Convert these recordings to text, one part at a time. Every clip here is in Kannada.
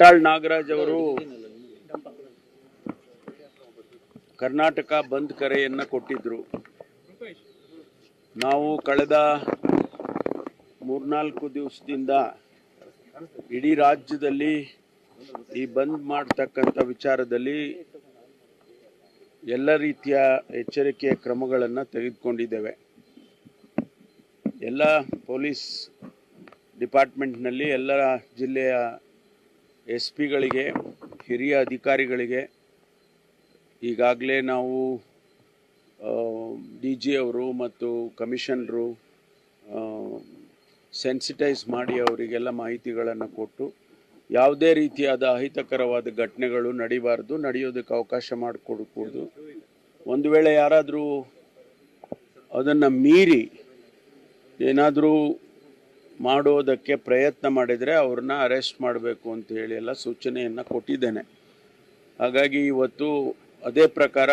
ಗಂಟಾಳ್ ನಾಗರಾಜ್ ಅವರು ಕರ್ನಾಟಕ ಬಂದ್ ಕರೆಯನ್ನ ಕೊಟ್ಟಿದ್ರು. ನಾವು ಕಳೆದ ಮೂರ್ನಾಲ್ಕು ದಿವಸದಿಂದ ಇಡೀ ರಾಜ್ಯದಲ್ಲಿ ಈ ಬಂದ್ ಮಾಡ್ತಕ್ಕಂಥ ವಿಚಾರದಲ್ಲಿ ಎಲ್ಲ ರೀತಿಯ ಎಚ್ಚರಿಕೆಯ ಕ್ರಮಗಳನ್ನು ತೆಗೆದುಕೊಂಡಿದ್ದೇವೆ. ಎಲ್ಲ ಪೊಲೀಸ್ ಡಿಪಾರ್ಟ್ಮೆಂಟ್ನಲ್ಲಿ ಎಲ್ಲ ಜಿಲ್ಲೆಯ ಎಸ್ ಪಿಗಳಿಗೆ ಹಿರಿಯ ಅಧಿಕಾರಿಗಳಿಗೆ ಈಗಾಗಲೇ ನಾವು ಡಿ ಜಿ ಅವರು ಮತ್ತು ಕಮಿಷನರು ಸೆನ್ಸಿಟೈಸ್ ಮಾಡಿ ಅವರಿಗೆಲ್ಲ ಮಾಹಿತಿಗಳನ್ನು ಕೊಟ್ಟು ಯಾವುದೇ ರೀತಿಯಾದ ಅಹಿತಕರವಾದ ಘಟನೆಗಳು ನಡಿಬಾರ್ದು, ನಡೆಯೋದಕ್ಕೆ ಅವಕಾಶ ಮಾಡಿಕೊಡಕೂಡ್ದು ಒಂದು ವೇಳೆ ಯಾರಾದರೂ ಅದನ್ನು ಮೀರಿ ಏನಾದರೂ ಮಾಡೋದಕ್ಕೆ ಪ್ರಯತ್ನ ಮಾಡಿದರೆ ಅವ್ರನ್ನ ಅರೆಸ್ಟ್ ಮಾಡಬೇಕು ಅಂತ ಹೇಳಿ ಎಲ್ಲ ಸೂಚನೆಯನ್ನು ಕೊಟ್ಟಿದ್ದೇನೆ. ಹಾಗಾಗಿ ಇವತ್ತು ಅದೇ ಪ್ರಕಾರ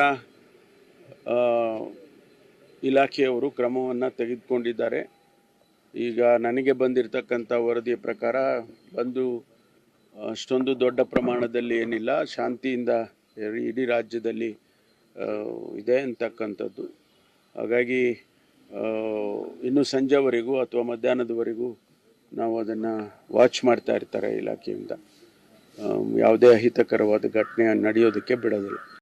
ಇಲಾಖೆಯವರು ಕ್ರಮವನ್ನು ತೆಗೆದುಕೊಂಡಿದ್ದಾರೆ. ಈಗ ನನಗೆ ಬಂದಿರತಕ್ಕಂಥ ವರದಿಯ ಪ್ರಕಾರ ಬಂದು, ಅಷ್ಟೊಂದು ದೊಡ್ಡ ಪ್ರಮಾಣದಲ್ಲಿ ಏನಿಲ್ಲ, ಶಾಂತಿಯಿಂದ ಇಡೀ- ರಾಜ್ಯದಲ್ಲಿ ಇದೆ ಅಂತಕ್ಕಂಥದ್ದು. ಹಾಗಾಗಿ ಇನ್ನು ಸಂಜೆವರೆಗೂ ಅಥವಾ ಮಧ್ಯಾಹ್ನದವರೆಗೂ ನಾವು ಅದನ್ನು ವಾಚ್ ಮಾಡ್ತಾ ಇರ್ತಾರೆ ಇಲಾಖೆಯಿಂದ. ಯಾವುದೇ ಅಹಿತಕರವಾದ ಘಟನೆ ನಡೆಯೋದಕ್ಕೆ ಬಿಡೋದಿಲ್ಲ.